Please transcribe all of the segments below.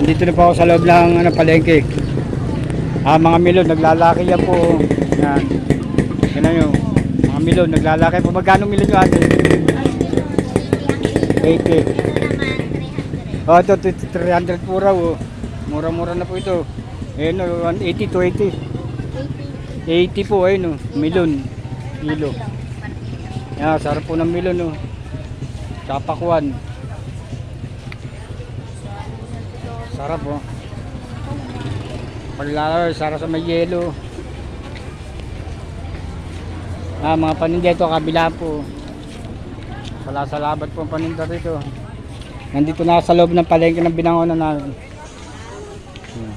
Nandito na po ako sa loob ng ano, palengke. Ah, mga milon, naglalaki yan po. Yan. Yan nyo. Mga milon, naglalaki po. Magkano milon nyo ate? 80. Oh, ito, ito, 300 po raw. Oh. Mura-mura na po ito. Ayun, oh, 180 to 80. 80 po, ayun, oh. milon. Kilo. Yan, sarap po ng milon, oh. Kapakuan. Sarap, oh. Paglalaro, sarap sa may yelo. Ah, mga paninda ito, kabila po. Salasalabat po ang paninda rito. Nandito na sa loob ng palengke ng binangonan namin. Hmm.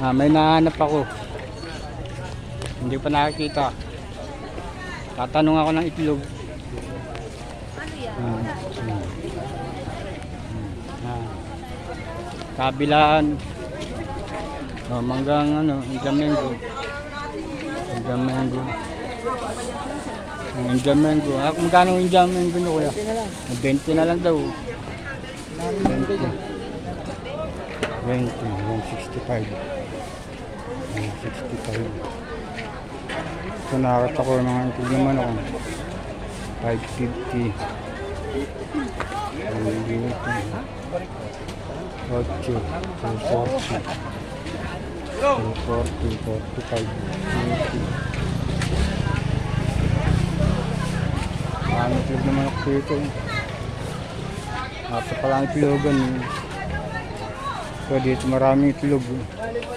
Ah, may nahanap ako. Hindi pa nakakita. Tatanong ako ng itlog. kabilaan oh, manggang ano indamengo indamengo ang indamengo ah, kung magkano ang indamengo no kuya 20 na lang daw 20 20 165 165 tunarat ako mga intig naman ako 550 550 Okay. 240. 240, 45, 50. Ano tulog naman ako dito. Ato pala ang tulogan. So dito maraming tulog.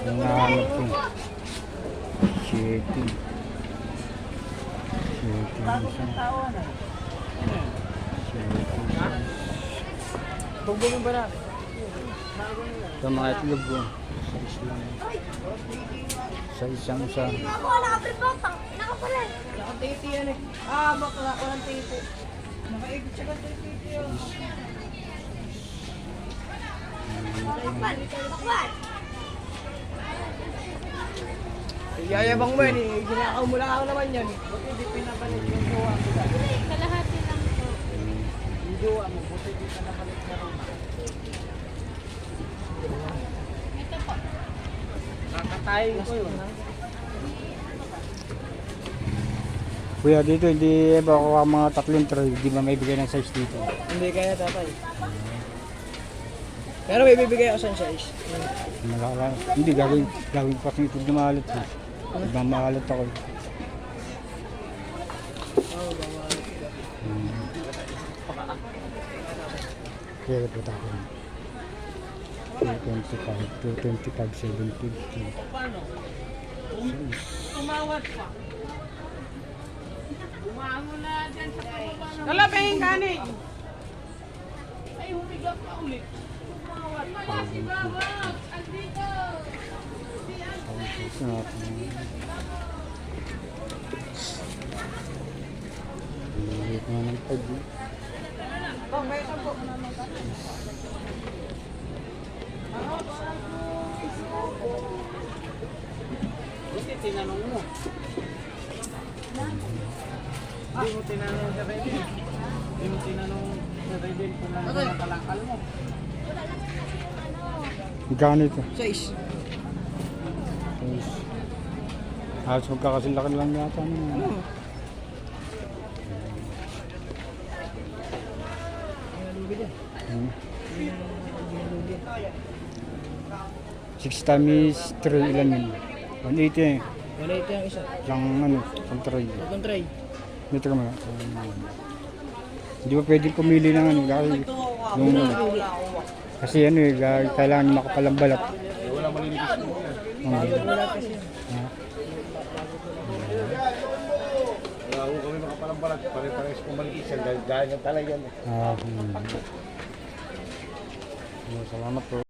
Nanganap ko. Chete. Chete. Chete. Tugbo mo ba natin? Ito mga itlog ko. Sa isang sa isang isa. Ako, nakapripotang. Nakapala. Nakatiti yan eh. Ah, bakla. Walang titi. Nakaigit siya ba titi yun? Bakwan. Bakwan. Yayabang mo yan eh. Ginakaw mo lang ako naman yan. Buti di pinabalik yung jowa ko dahil. Kalahati lang po. Yung jowa mo, buti di ka nabalik na Roma. Ito po. Kakatayin ko yun. Kuya dito hindi ba ako ang mga tatlong tray, hindi ba may bigay ng size dito? Hindi kaya tatay. Pero may bibigay ako sa size. Malala, hindi gagawin, gagawin pa kasi itlog na maalat. Eh. Ibang maalat ako. Bawa. Hmm. Kaya po ako. 225 225 Kalabahin ka ni. Ay humiga pa ulit. Wala si Baba. Andito. Ang liit na ng pag. Okay, ako. Tinanong mo. Hindi mo tinanong sa Rebel. Hindi mo tinanong sa Rebel kung ano na kalakal mo. Magkano ito? Size. Yes. Halos magkakasinlakan lang yata. Ano. Hmm. 6 times 3 ilan yun? 180 eh. Wala ito yung isa. Isang ano, isang tray. Itong try. Dito ka muna. Hindi ba pwede pumili ng ano? Dahil yung, kasi ano eh, kailangan makapalang balat. Wala malinis mo yan. Wala kasi. Wala ko kami makapalambalat, pare-pares kong maliit yan, dahil dahil yan talaga yan. Ah, hmm. Salamat po.